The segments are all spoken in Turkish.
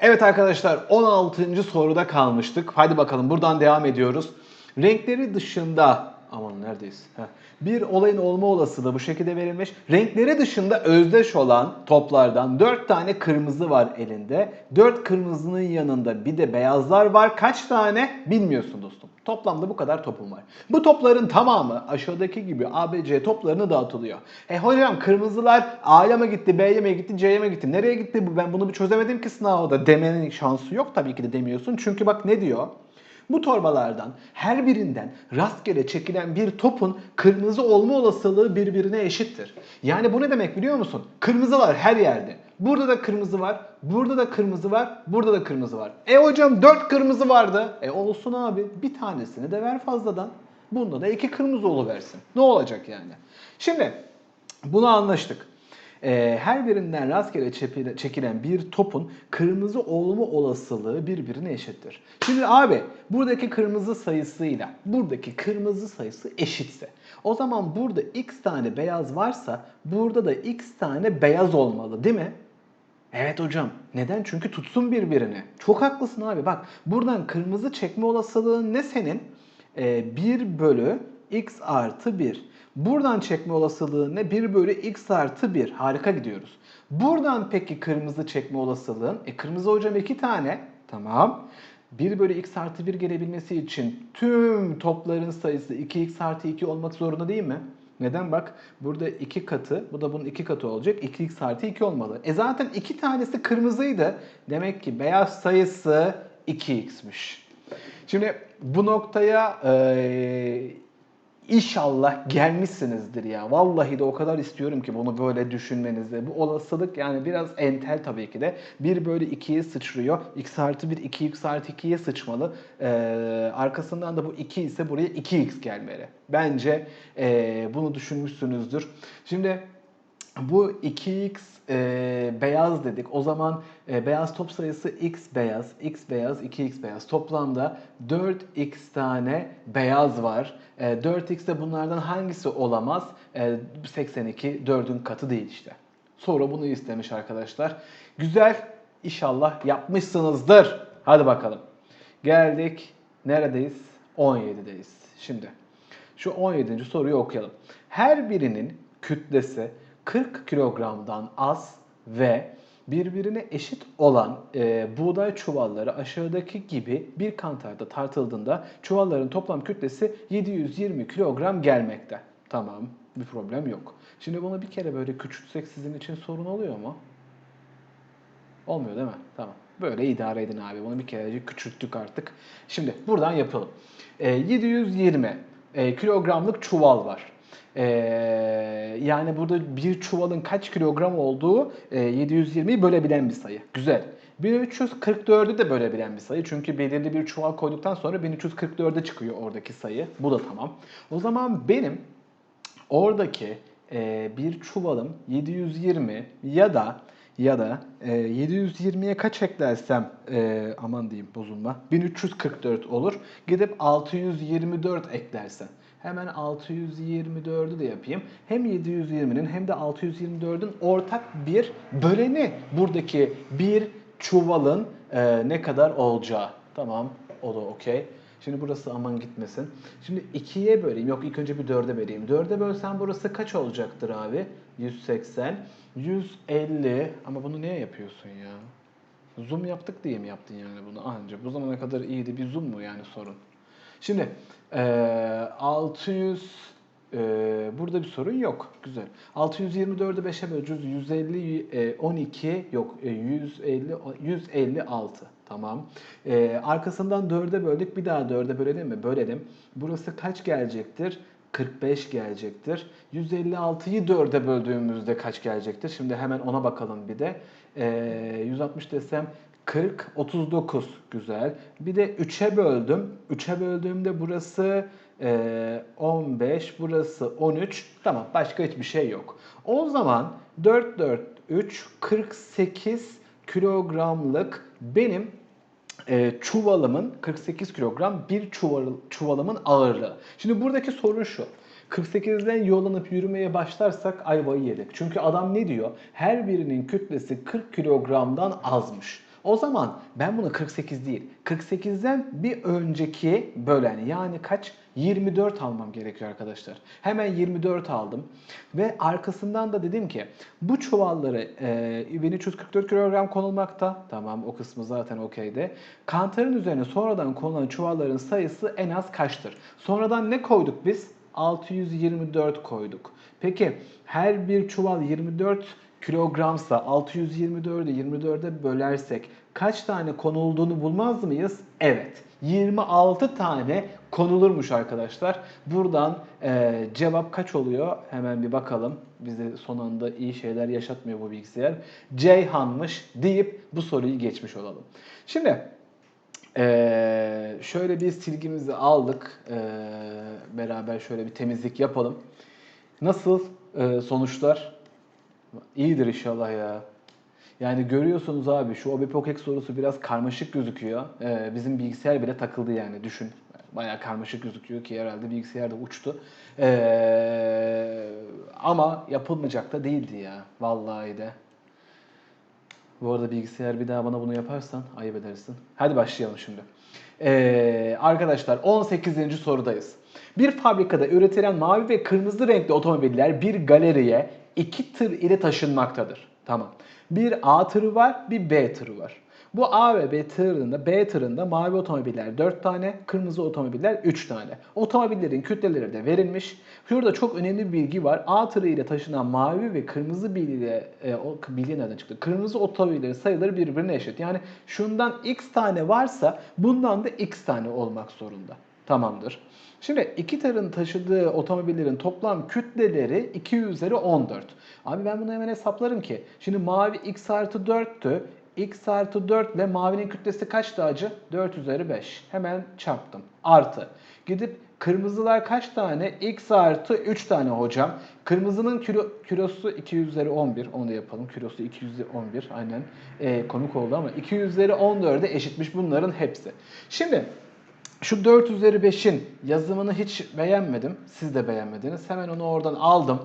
Evet arkadaşlar 16. soruda kalmıştık. Hadi bakalım buradan devam ediyoruz. Renkleri dışında aman neredeyiz? Heh. Bir olayın olma olasılığı bu şekilde verilmiş. Renkleri dışında özdeş olan toplardan 4 tane kırmızı var elinde. 4 kırmızının yanında bir de beyazlar var. Kaç tane bilmiyorsun dostum. Toplamda bu kadar topum var. Bu topların tamamı aşağıdaki gibi ABC toplarını dağıtılıyor. E hocam kırmızılar A'ya mı gitti, B'ye mi gitti, C'ye mi gitti? Nereye gitti bu? Ben bunu bir çözemedim ki sınavda. Demenin şansı yok tabii ki de demiyorsun. Çünkü bak ne diyor? Bu torbalardan her birinden rastgele çekilen bir topun kırmızı olma olasılığı birbirine eşittir. Yani bu ne demek biliyor musun? Kırmızı var her yerde. Burada da kırmızı var, burada da kırmızı var, burada da kırmızı var. E hocam 4 kırmızı vardı. E olsun abi bir tanesini de ver fazladan. Bunda da iki kırmızı oluversin. Ne olacak yani? Şimdi bunu anlaştık. Ee, her birinden rastgele çekilen bir topun kırmızı olma olasılığı birbirine eşittir. Şimdi abi buradaki kırmızı sayısıyla buradaki kırmızı sayısı eşitse o zaman burada x tane beyaz varsa burada da x tane beyaz olmalı değil mi? Evet hocam. Neden? Çünkü tutsun birbirini. Çok haklısın abi. Bak buradan kırmızı çekme olasılığın ne senin? Ee, 1 bölü x artı 1. Buradan çekme olasılığı ne? 1 bölü x artı 1. Harika gidiyoruz. Buradan peki kırmızı çekme olasılığın? E kırmızı hocam 2 tane. Tamam. 1 bölü x artı 1 gelebilmesi için tüm topların sayısı 2x artı 2 olmak zorunda değil mi? Neden bak burada 2 katı bu da bunun 2 katı olacak 2x artı 2 olmalı. E zaten 2 tanesi kırmızıydı. Demek ki beyaz sayısı 2x'miş. Şimdi bu noktaya İnşallah gelmişsinizdir ya. Vallahi de o kadar istiyorum ki bunu böyle düşünmenizi. Bu olasılık yani biraz entel tabii ki de. 1 bölü 2'ye sıçrıyor. x artı 1 2x artı 2'ye sıçmalı. Ee, arkasından da bu 2 ise buraya 2x gelmeli. Bence ee, bunu düşünmüşsünüzdür. Şimdi bu 2x e, beyaz dedik. O zaman e, beyaz top sayısı x beyaz, x beyaz, 2x beyaz. Toplamda 4x tane beyaz var. E, 4x de bunlardan hangisi olamaz? E, 82 4'ün katı değil işte. Sonra bunu istemiş arkadaşlar. Güzel. İnşallah yapmışsınızdır. Hadi bakalım. Geldik. Neredeyiz? 17'deyiz. Şimdi şu 17. soruyu okuyalım. Her birinin kütlesi 40 kilogramdan az ve birbirine eşit olan e, buğday çuvalları aşağıdaki gibi bir kantarda tartıldığında çuvalların toplam kütlesi 720 kilogram gelmekte. Tamam, bir problem yok. Şimdi bunu bir kere böyle küçültsek sizin için sorun oluyor mu? Olmuyor değil mi? Tamam. Böyle idare edin abi. Bunu bir kerecik küçülttük artık. Şimdi buradan yapalım. Ee, 720 e, kilogramlık çuval var. Ee, yani burada bir çuvalın kaç kilogram olduğu e, 720'yi bölebilen bir sayı. Güzel. 1344'ü de bölebilen bir sayı. Çünkü belirli bir çuval koyduktan sonra 1344'e çıkıyor oradaki sayı. Bu da tamam. O zaman benim oradaki e, bir çuvalım 720 ya da ya da e, 720'ye kaç eklersem e, aman diyeyim bozulma 1344 olur. Gidip 624 eklersen. Hemen 624'ü de yapayım. Hem 720'nin hem de 624'ün ortak bir böleni buradaki bir çuvalın e, ne kadar olacağı. Tamam o da okey. Şimdi burası aman gitmesin. Şimdi 2'ye böleyim. Yok ilk önce bir 4'e böleyim. 4'e bölsem burası kaç olacaktır abi? 180. 150. Ama bunu niye yapıyorsun ya? Zoom yaptık diye mi yaptın yani bunu anca? Bu zamana kadar iyiydi. Bir zoom mu yani sorun? Şimdi eee 600 eee, burada bir sorun yok. Güzel. 624'ü 5'e böleceğiz. 150 e, 12 yok e, 150 156. Tamam. Eee, arkasından 4'e böldük. Bir daha 4'e bölelim mi? Bölelim. Burası kaç gelecektir? 45 gelecektir. 156'yı 4'e böldüğümüzde kaç gelecektir? Şimdi hemen ona bakalım bir de. Eee 160 desem 40, 39 güzel. Bir de 3'e böldüm. 3'e böldüğümde burası eee, 15, burası 13. Tamam başka hiçbir şey yok. O zaman 4, 4, 3, 48 kilogramlık benim e, çuvalımın 48 kilogram bir çuval, çuvalımın ağırlığı. Şimdi buradaki sorun şu. 48'den yollanıp yürümeye başlarsak ayvayı yedik. Çünkü adam ne diyor? Her birinin kütlesi 40 kilogramdan azmış. O zaman ben bunu 48 değil, 48'den bir önceki bölen yani kaç? 24 almam gerekiyor arkadaşlar. Hemen 24 aldım ve arkasından da dedim ki bu çuvalları e, 1344 kilogram konulmakta. Tamam o kısmı zaten okeyde. Kantarın üzerine sonradan konulan çuvalların sayısı en az kaçtır? Sonradan ne koyduk biz? 624 koyduk. Peki her bir çuval 24 kilogramsa 624'ü 24'e bölersek kaç tane konulduğunu bulmaz mıyız? Evet. 26 tane konulurmuş arkadaşlar. Buradan e, cevap kaç oluyor? Hemen bir bakalım. Bize son anda iyi şeyler yaşatmıyor bu bilgisayar. Ceyhan'mış deyip bu soruyu geçmiş olalım. Şimdi ee, şöyle bir silgimizi aldık. Ee, beraber şöyle bir temizlik yapalım. Nasıl e, sonuçlar? İyidir inşallah ya. Yani görüyorsunuz abi şu OBPOKEX sorusu biraz karmaşık gözüküyor. Ee, bizim bilgisayar bile takıldı yani düşün. Bayağı karmaşık gözüküyor ki herhalde bilgisayar da uçtu. Ee, ama yapılmayacak da değildi ya. Vallahi de. Bu arada bilgisayar bir daha bana bunu yaparsan ayıp edersin. Hadi başlayalım şimdi. Ee, arkadaşlar 18. sorudayız. Bir fabrikada üretilen mavi ve kırmızı renkli otomobiller bir galeriye iki tır ile taşınmaktadır. Tamam. Bir A tırı var, bir B tırı var. Bu A ve B tırında, B tırında mavi otomobiller 4 tane, kırmızı otomobiller 3 tane. Otomobillerin kütleleri de verilmiş. Şurada çok önemli bir bilgi var. A tırı ile taşınan mavi ve kırmızı bilye, e, o bilye nereden çıktı? Kırmızı otomobillerin sayıları birbirine eşit. Yani şundan x tane varsa bundan da x tane olmak zorunda. Tamamdır. Şimdi iki tırın taşıdığı otomobillerin toplam kütleleri 2 üzeri 14. Abi ben bunu hemen hesaplarım ki. Şimdi mavi x artı 4'tü x artı 4 ile mavinin kütlesi kaçtı acı? 4 üzeri 5. Hemen çarptım. Artı. Gidip kırmızılar kaç tane? x artı 3 tane hocam. Kırmızının kilo, kilosu 2 üzeri 11. Onu da yapalım. Kilosu 2 üzeri 11. Aynen e, komik oldu ama 2 üzeri 14'e eşitmiş bunların hepsi. Şimdi şu 4 üzeri 5'in yazımını hiç beğenmedim. Siz de beğenmediniz. Hemen onu oradan aldım.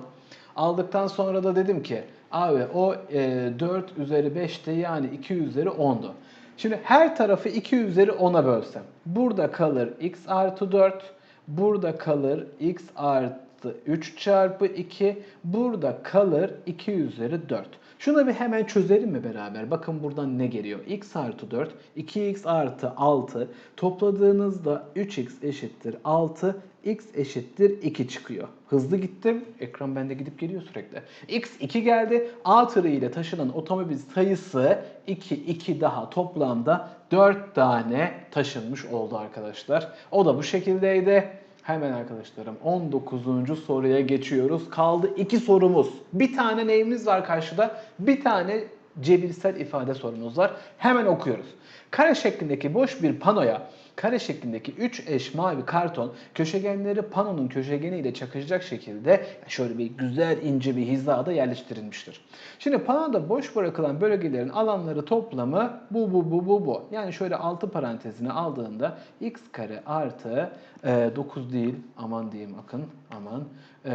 Aldıktan sonra da dedim ki abi o e, 4 üzeri 5'ti yani 2 üzeri 10'du. Şimdi her tarafı 2 üzeri 10'a bölsem. Burada kalır x artı 4. Burada kalır x artı 3 çarpı 2. Burada kalır 2 üzeri 4. Şunu bir hemen çözelim mi beraber? Bakın buradan ne geliyor? x artı 4, 2x artı 6 topladığınızda 3x eşittir 6, x eşittir 2 çıkıyor. Hızlı gittim. Ekran bende gidip geliyor sürekli. x 2 geldi. A tırı ile taşınan otomobil sayısı 2, 2 daha toplamda 4 tane taşınmış oldu arkadaşlar. O da bu şekildeydi. Hemen arkadaşlarım 19. soruya geçiyoruz. Kaldı iki sorumuz. Bir tane neyimiz var karşıda? Bir tane cebirsel ifade sorumuz var. Hemen okuyoruz. Kare şeklindeki boş bir panoya kare şeklindeki 3 eş mavi karton köşegenleri panonun köşegeniyle çakışacak şekilde şöyle bir güzel ince bir hizada yerleştirilmiştir. Şimdi panoda boş bırakılan bölgelerin alanları toplamı bu bu bu bu bu. Yani şöyle altı parantezini aldığında x kare artı e, 9 değil aman diyeyim akın aman e,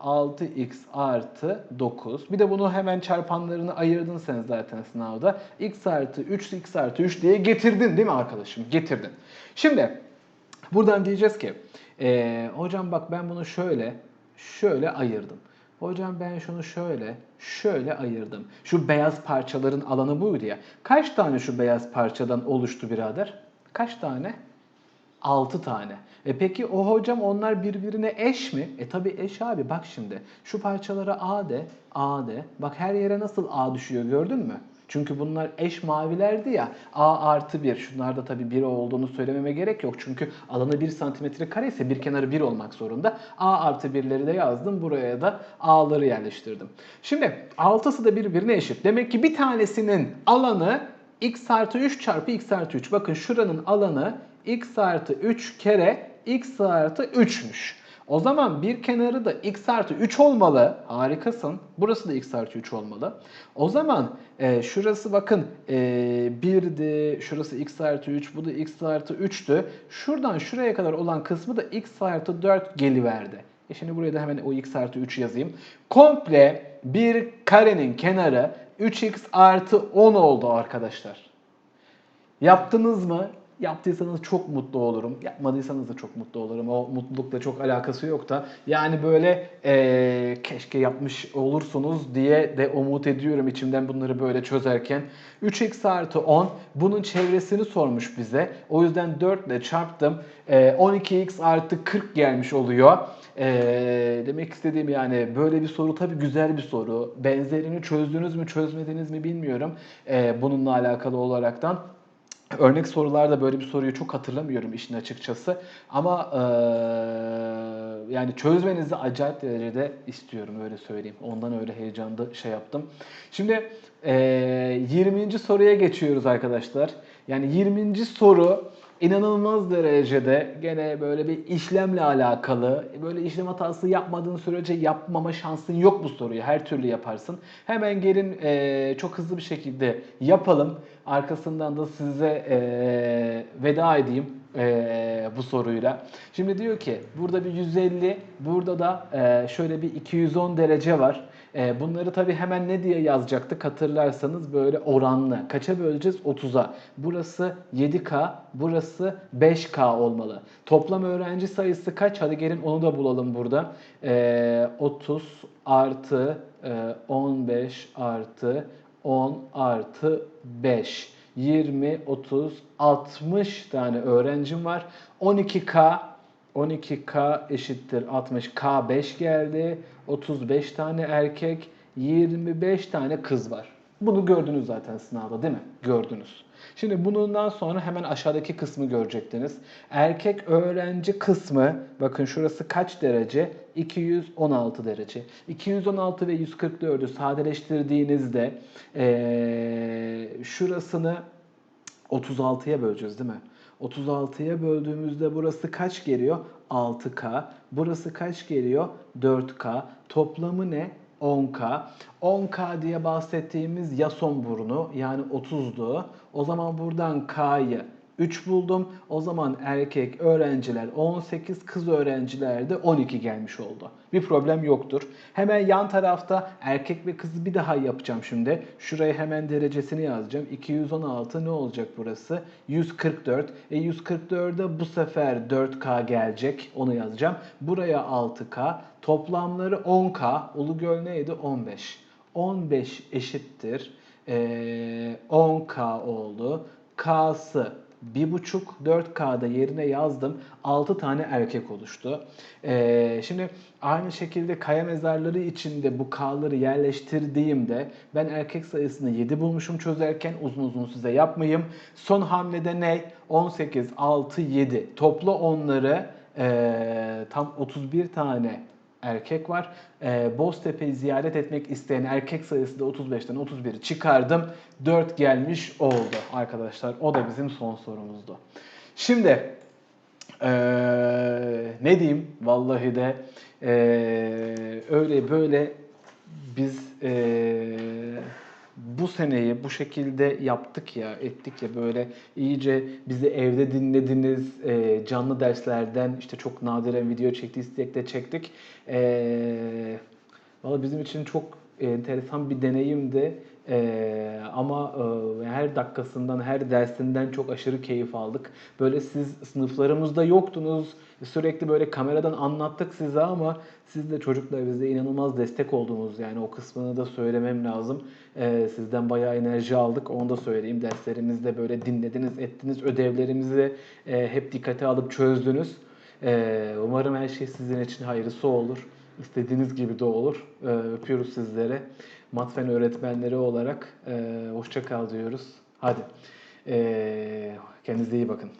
6x artı 9. Bir de bunu hemen çarpanlarını ayırdın sen zaten sınavda. x artı 3 x artı 3 diye getirdin değil mi arkadaşım? Getirdin. Şimdi buradan diyeceğiz ki e, hocam bak ben bunu şöyle şöyle ayırdım. Hocam ben şunu şöyle, şöyle ayırdım. Şu beyaz parçaların alanı buydu ya. Kaç tane şu beyaz parçadan oluştu birader? Kaç tane? 6 tane. E peki o hocam onlar birbirine eş mi? E tabi eş abi bak şimdi. Şu parçalara A de, A de. Bak her yere nasıl A düşüyor gördün mü? Çünkü bunlar eş mavilerdi ya. A artı 1. Şunlarda tabii 1 olduğunu söylememe gerek yok. Çünkü alanı 1 santimetre kare ise bir kenarı 1 olmak zorunda. A artı 1'leri de yazdım. Buraya da A'ları yerleştirdim. Şimdi 6'sı da birbirine eşit. Demek ki bir tanesinin alanı x artı 3 çarpı x artı 3. Bakın şuranın alanı x artı 3 kere x artı 3'müş. O zaman bir kenarı da x artı 3 olmalı. Harikasın. Burası da x artı 3 olmalı. O zaman e, şurası bakın e, 1'di. Şurası x artı 3. Bu da x artı 3'tü. Şuradan şuraya kadar olan kısmı da x artı 4 geliverdi. E şimdi buraya da hemen o x artı 3 yazayım. Komple bir karenin kenarı 3x artı 10 oldu arkadaşlar. Yaptınız mı? Yaptıysanız çok mutlu olurum. Yapmadıysanız da çok mutlu olurum. O mutlulukla çok alakası yok da. Yani böyle eee, keşke yapmış olursunuz diye de umut ediyorum içimden bunları böyle çözerken. 3x artı 10 bunun çevresini sormuş bize. O yüzden 4 ile çarptım. Eee, 12x artı 40 gelmiş oluyor. Eee, demek istediğim yani böyle bir soru tabii güzel bir soru. Benzerini çözdünüz mü çözmediniz mi bilmiyorum. Eee, bununla alakalı olaraktan. Örnek sorularda böyle bir soruyu çok hatırlamıyorum işin açıkçası. Ama eee, yani çözmenizi acayip derecede istiyorum öyle söyleyeyim. Ondan öyle heyecanlı şey yaptım. Şimdi eee 20. soruya geçiyoruz arkadaşlar. Yani 20. soru inanılmaz derecede gene böyle bir işlemle alakalı. Böyle işlem hatası yapmadığın sürece yapmama şansın yok bu soruyu. Her türlü yaparsın. Hemen gelin eee, çok hızlı bir şekilde yapalım. Arkasından da size eee, veda edeyim eee, bu soruyla. Şimdi diyor ki burada bir 150, burada da eee, şöyle bir 210 derece var. Eee, bunları tabii hemen ne diye yazacaktık hatırlarsanız böyle oranlı. Kaça böleceğiz? 30'a. Burası 7K, burası 5K olmalı. Toplam öğrenci sayısı kaç? Hadi gelin onu da bulalım burada. Eee 30 artı eee, 15 artı 10 artı 5. 20, 30, 60 tane öğrencim var. 12K 12K eşittir 60. K 5 geldi. 35 tane erkek, 25 tane kız var. Bunu gördünüz zaten sınavda değil mi? Gördünüz. Şimdi bundan sonra hemen aşağıdaki kısmı görecektiniz. Erkek öğrenci kısmı bakın şurası kaç derece? 216 derece. 216 ve 144'ü sadeleştirdiğinizde eee, şurasını 36'ya böleceğiz değil mi? 36'ya böldüğümüzde burası kaç geliyor? 6K. Burası kaç geliyor? 4K. Toplamı ne? 10K. 10K diye bahsettiğimiz yason burnu yani 30'du. O zaman buradan K'yı 3 buldum. O zaman erkek öğrenciler 18, kız öğrenciler de 12 gelmiş oldu. Bir problem yoktur. Hemen yan tarafta erkek ve kızı bir daha yapacağım şimdi. Şuraya hemen derecesini yazacağım. 216 ne olacak burası? 144. E 144'e bu sefer 4K gelecek. Onu yazacağım. Buraya 6K. Toplamları 10K. Ulugöl neydi? 15. 15 eşittir. Ee, 10K oldu. K'sı 1.5 4K'da yerine yazdım. 6 tane erkek oluştu. Ee, şimdi aynı şekilde kaya mezarları içinde bu K'ları yerleştirdiğimde ben erkek sayısını 7 bulmuşum çözerken uzun uzun size yapmayayım. Son hamlede ne? 18, 6, 7. Topla onları ee, tam 31 tane erkek var. Ee, Boztepe'yi ziyaret etmek isteyen erkek sayısı da 35'ten 31'i çıkardım. 4 gelmiş oldu arkadaşlar. O da bizim son sorumuzdu. Şimdi ee, ne diyeyim? Vallahi de ee, öyle böyle biz ee, bu seneyi bu şekilde yaptık ya, ettik ya böyle iyice bizi evde dinlediniz, ee, canlı derslerden işte çok nadiren video çektiysek de çektik. Ee, Valla bizim için çok enteresan bir deneyimdi. Ee, ama e, her dakikasından, her dersinden çok aşırı keyif aldık. Böyle siz sınıflarımızda yoktunuz. Sürekli böyle kameradan anlattık size ama siz de çocuklar bize inanılmaz destek oldunuz. Yani o kısmını da söylemem lazım. Ee, sizden bayağı enerji aldık. Onu da söyleyeyim. Derslerimizde böyle dinlediniz, ettiniz. Ödevlerimizi e, hep dikkate alıp çözdünüz. Ee, umarım her şey sizin için hayırlısı olur. İstediğiniz gibi de olur. E, öpüyoruz sizlere. Matfen öğretmenleri olarak e, hoşça kal diyoruz. Hadi. E, kendinize iyi bakın.